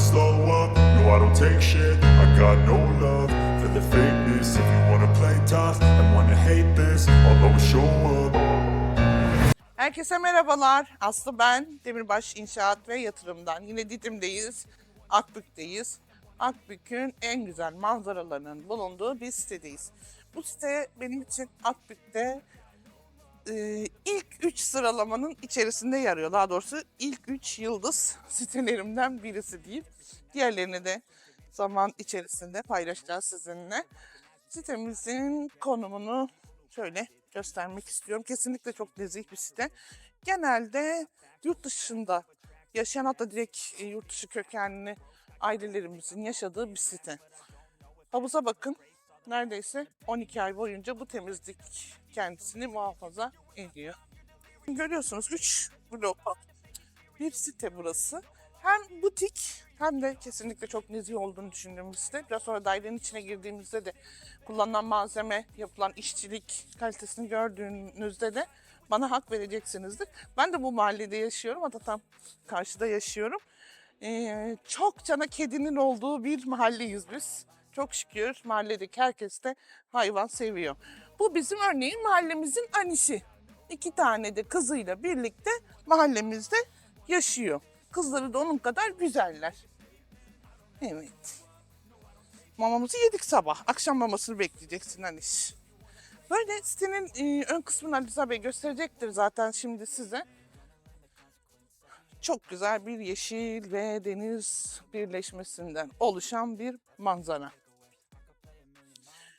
slow up. No, I don't take shit. I got no love for the fakeness. If you wanna play tough and wanna hate this, I'll always show up. Herkese merhabalar. Aslı ben. Demirbaş İnşaat ve Yatırım'dan. Yine Didim'deyiz. Akbük'teyiz. Akbük'ün en güzel manzaralarının bulunduğu bir sitedeyiz. Bu site benim için Akbük'te e, ilk 3 sıralamanın içerisinde yer alıyor. Daha doğrusu ilk 3 yıldız sitelerimden birisi diyeyim. Diğerlerini de zaman içerisinde paylaşacağız sizinle. Sitemizin konumunu şöyle göstermek istiyorum. Kesinlikle çok nezih bir site. Genelde yurt dışında yaşayan hatta direkt e, yurt dışı kökenli ailelerimizin yaşadığı bir site. Havuza bakın. Neredeyse 12 ay boyunca bu temizlik kendisini muhafaza ediyor. Görüyorsunuz 3 blok bir site burası. Hem butik hem de kesinlikle çok nezih olduğunu düşündüğüm site. Biraz sonra dairenin içine girdiğimizde de kullanılan malzeme, yapılan işçilik kalitesini gördüğünüzde de bana hak vereceksinizdir. Ben de bu mahallede yaşıyorum. Hatta tam karşıda yaşıyorum. Ee, çok cana kedinin olduğu bir mahalleyiz biz. Çok şükür mahalledeki herkes de hayvan seviyor. Bu bizim örneğin mahallemizin anisi. İki tane de kızıyla birlikte mahallemizde yaşıyor. Kızları da onun kadar güzeller. Evet. Mamamızı yedik sabah. Akşam mamasını bekleyeceksin Aniş. Böyle sitenin ön kısmını Ali Bey gösterecektir zaten şimdi size. Çok güzel bir yeşil ve deniz birleşmesinden oluşan bir manzara.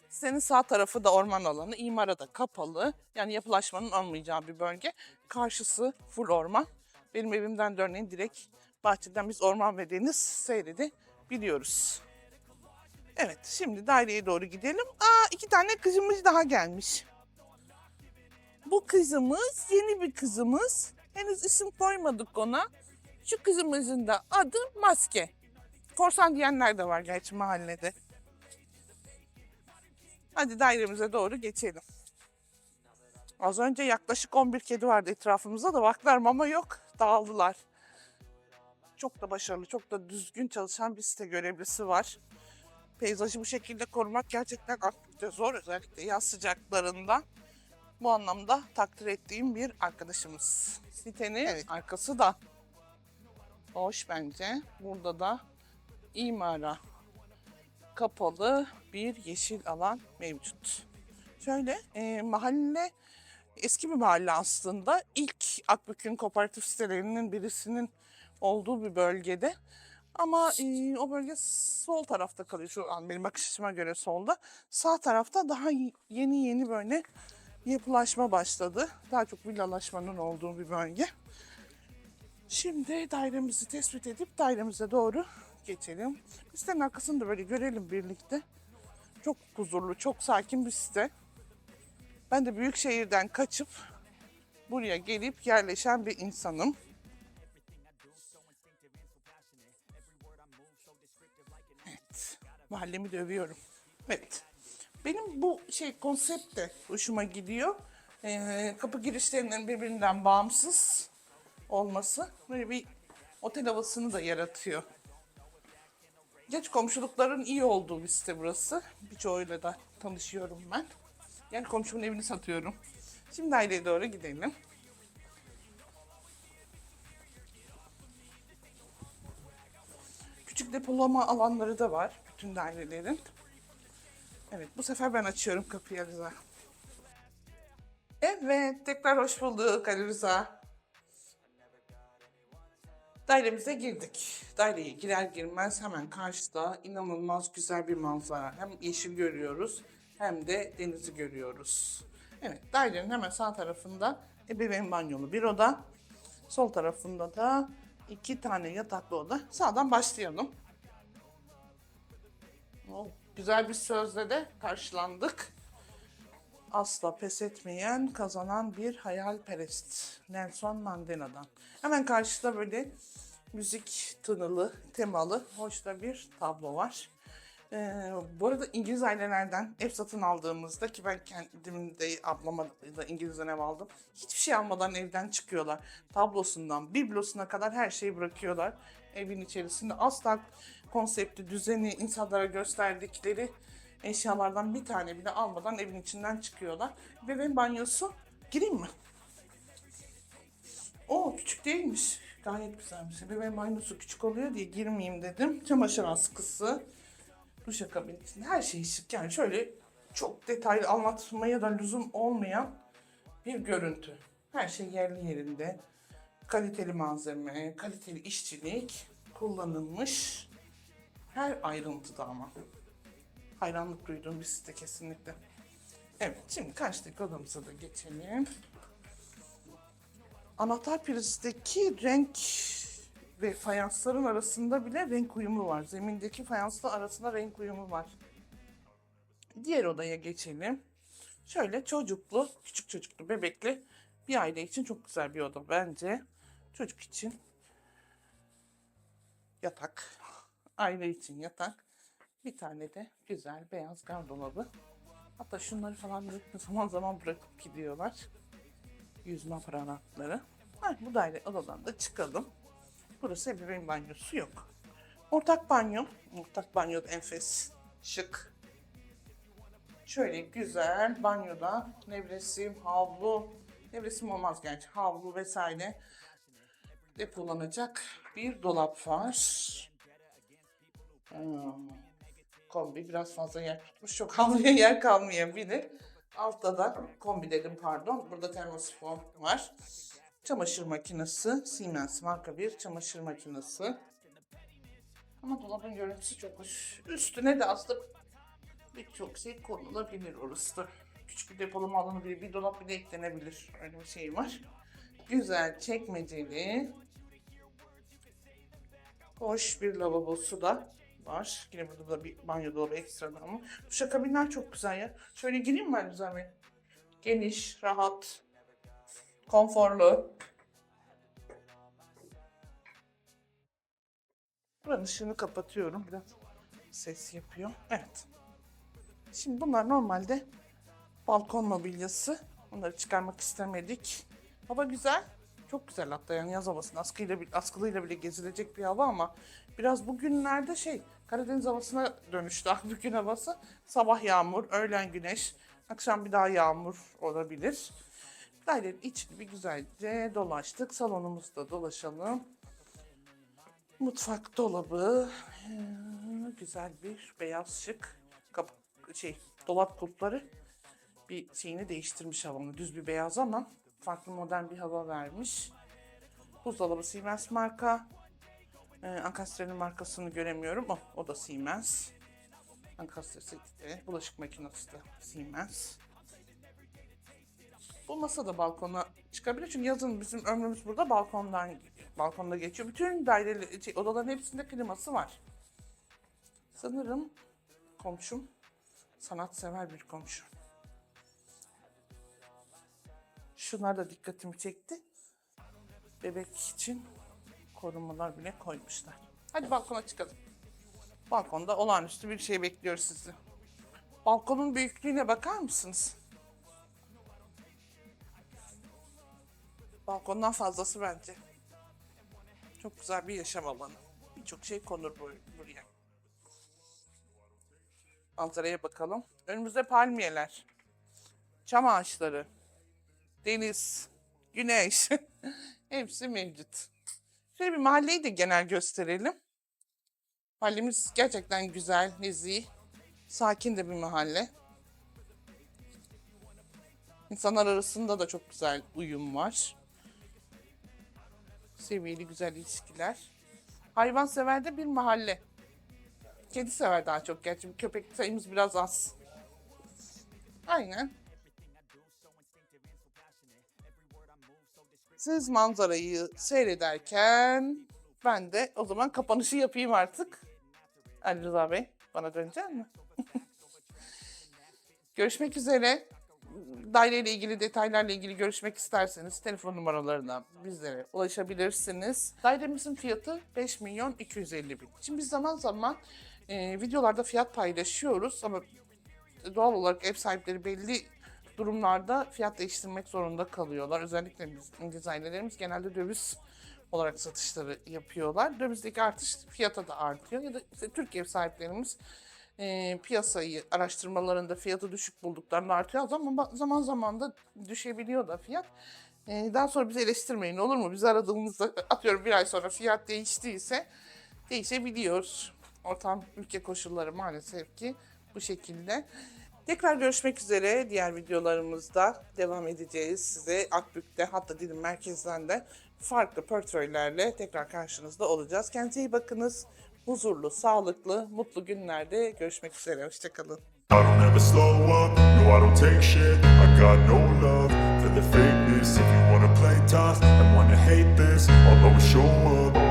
Sitenin sağ tarafı da orman alanı, imara da kapalı. Yani yapılaşmanın olmayacağı bir bölge. Karşısı full orman. Benim evimden de örneğin direkt bahçeden biz orman ve deniz seyredebiliyoruz. Evet, şimdi daireye doğru gidelim. Aa, iki tane kızımız daha gelmiş. Bu kızımız yeni bir kızımız. Henüz isim koymadık ona. Şu kızımızın da adı Maske. Korsan diyenler de var gerçi mahallede. Hadi dairemize doğru geçelim. Az önce yaklaşık 11 kedi vardı etrafımızda da baklar mama yok. Dağıldılar. Çok da başarılı, çok da düzgün çalışan bir site görevlisi var. Peyzajı bu şekilde korumak gerçekten aktifte zor. Özellikle yaz sıcaklarında. Bu anlamda takdir ettiğim bir arkadaşımız. Sitenin arkası da hoş bence. Burada da imara kapalı bir yeşil alan mevcut. Şöyle e, mahalle eski bir mahalle aslında. İlk Akbük'ün kooperatif sitelerinin birisinin olduğu bir bölgede. Ama e, o bölge sol tarafta kalıyor şu an benim bakış açıma göre solda. Sağ tarafta daha yeni yeni böyle yapılaşma başladı. Daha çok villalaşmanın olduğu bir bölge. Şimdi dairemizi tespit edip dairemize doğru geçelim. Sitenin arkasını da böyle görelim birlikte. Çok huzurlu, çok sakin bir site. Ben de büyük şehirden kaçıp buraya gelip yerleşen bir insanım. Evet, mahallemi de övüyorum. Evet. Benim bu şey konsept de hoşuma gidiyor. Ee, kapı girişlerinin birbirinden bağımsız olması böyle bir otel havasını da yaratıyor. Geç komşulukların iyi olduğu bir site burası. Birçoğuyla da tanışıyorum ben. Yani komşumun evini satıyorum. Şimdi aileye doğru gidelim. Küçük depolama alanları da var bütün dairelerin. Evet bu sefer ben açıyorum kapıyı Rıza. Evet tekrar hoş bulduk Ali Rıza. Dairemize girdik. Daireye girer girmez hemen karşıda inanılmaz güzel bir manzara. Hem yeşil görüyoruz hem de denizi görüyoruz. Evet dairenin hemen sağ tarafında ebeveyn banyolu bir oda. Sol tarafında da iki tane yataklı oda. Sağdan başlayalım. Oh, güzel bir sözle de karşılandık. Asla pes etmeyen, kazanan bir hayalperest. Nelson Mandela'dan. Hemen karşıda böyle müzik tınılı, temalı, hoş da bir tablo var. Ee, bu arada İngiliz ailelerden ev satın aldığımızda ki ben kendim de ablama da İngiliz'den ev aldım. Hiçbir şey almadan evden çıkıyorlar. Tablosundan, biblosuna kadar her şeyi bırakıyorlar. evin içerisinde. Asla konsepti, düzeni insanlara gösterdikleri eşyalardan bir tane bile almadan evin içinden çıkıyorlar. Bebeğin banyosu gireyim mi? O küçük değilmiş. Gayet güzelmiş. Bebeğin banyosu küçük oluyor diye girmeyeyim dedim. Çamaşır askısı, duşakabin içinde her şey şık. Yani şöyle çok detaylı anlatmaya da lüzum olmayan bir görüntü. Her şey yerli yerinde. Kaliteli malzeme, kaliteli işçilik kullanılmış. Her ayrıntıda ama. Hayranlık duyduğum bir site kesinlikle. Evet, şimdi karşıdaki odamıza da geçelim. Anahtar prizdeki renk ve fayansların arasında bile renk uyumu var. Zemindeki fayansla arasında renk uyumu var. Diğer odaya geçelim. Şöyle çocuklu, küçük çocuklu, bebekli bir aile için çok güzel bir oda bence. Çocuk için yatak, aile için yatak. Bir tane de güzel beyaz gardırobı. Hatta şunları falan zaman zaman bırakıp gidiyorlar. Yüzme aparatları. Ha, bu daire odadan da çıkalım. Burası ebeveyn banyosu yok. Ortak banyo. Ortak banyo da enfes, şık. Şöyle güzel banyoda nevresim, havlu, nevresim olmaz gerçi, havlu vesaire depolanacak bir dolap var. Hmm. Kombi biraz fazla yer tutmuş. Çok havluya yer kalmayabilir. Altta da kombi dedim pardon. Burada termosifon var. Çamaşır makinesi. Siemens marka bir çamaşır makinesi. Ama dolabın görüntüsü çok hoş. Üstüne de aslında birçok şey konulabilir orası da. Küçük bir depolama alanı bir, bir dolap bile eklenebilir. Öyle bir şey var. Güzel çekmeceli. Hoş bir lavabosu da var. Yine burada da bir banyo dolabı ekstradan ama. Duşakabinler çok güzel ya. Şöyle gireyim mi ben Bey? Geniş, rahat, konforlu. Buranın ışığını kapatıyorum. Biraz ses yapıyor. Evet. Şimdi bunlar normalde balkon mobilyası. Bunları çıkarmak istemedik. Hava güzel. Çok güzel hatta yani yaz havasında askıyla, askılıyla bile gezilecek bir hava ama biraz bugünlerde şey Karadeniz havasına dönüştü Akbük'ün havası. Sabah yağmur, öğlen güneş, akşam bir daha yağmur olabilir. Dairenin içini bir güzelce dolaştık. Salonumuzda dolaşalım. Mutfak dolabı, güzel bir beyaz şık kapı şey dolap kulpları bir şeyini değiştirmiş havamı. Düz bir beyaz ama farklı modern bir hava vermiş. Buzdolabı Siemens marka. Ee, Ankastre'nin markasını göremiyorum. O, o da Siemens. Ankastre de. Bulaşık makinesi de Siemens. Bu masa da balkona çıkabilir çünkü yazın bizim ömrümüz burada balkondan balkonda geçiyor. Bütün daireli şey, odaların hepsinde kliması var. Sanırım komşum sanatsever bir komşu. Şunlar da dikkatimi çekti. Bebek için korumalar bile koymuşlar. Hadi balkona çıkalım. Balkonda olağanüstü bir şey bekliyor sizi. Balkonun büyüklüğüne bakar mısınız? Balkondan fazlası bence. Çok güzel bir yaşam alanı. Birçok şey konur bu- buraya. Manzaraya bakalım. Önümüzde palmiyeler, çam ağaçları, deniz, güneş hepsi mevcut. Şöyle bir mahalleyi de genel gösterelim. Mahallemiz gerçekten güzel, nezih, sakin de bir mahalle. İnsanlar arasında da çok güzel uyum var. Seviyeli güzel ilişkiler. Hayvansever de bir mahalle. Kedi sever daha çok gerçi. Köpek sayımız biraz az. Aynen. Siz manzarayı seyrederken ben de o zaman kapanışı yapayım artık. Ali Rıza Bey bana dönecek mi? Görüşmek üzere. Daireyle ilgili detaylarla ilgili görüşmek isterseniz telefon numaralarına bizlere ulaşabilirsiniz. Dairemizin fiyatı 5 milyon 250 bin. Şimdi biz zaman zaman e, videolarda fiyat paylaşıyoruz ama doğal olarak ev sahipleri belli durumlarda fiyat değiştirmek zorunda kalıyorlar. Özellikle bizim dizaynerlerimiz genelde döviz olarak satışları yapıyorlar. Dövizdeki artış fiyata da artıyor. Ya da işte Türk ev sahiplerimiz e, piyasayı araştırmalarında fiyatı düşük bulduklarında artıyor. Zaman zaman zaman da düşebiliyor da fiyat. E, daha sonra bizi eleştirmeyin olur mu? Biz aradığımızda atıyorum bir ay sonra fiyat değiştiyse değişebiliyor. Ortam ülke koşulları maalesef ki bu şekilde. Tekrar görüşmek üzere. Diğer videolarımızda devam edeceğiz. Size Akbük'te hatta Didim Merkez'den de farklı portföylerle tekrar karşınızda olacağız. Kendinize iyi bakınız. Huzurlu, sağlıklı, mutlu günlerde görüşmek üzere. Hoşçakalın. I don't ever slow up, no I don't take shit I got no love for the fakeness If you wanna play tough and wanna hate this I'll always show up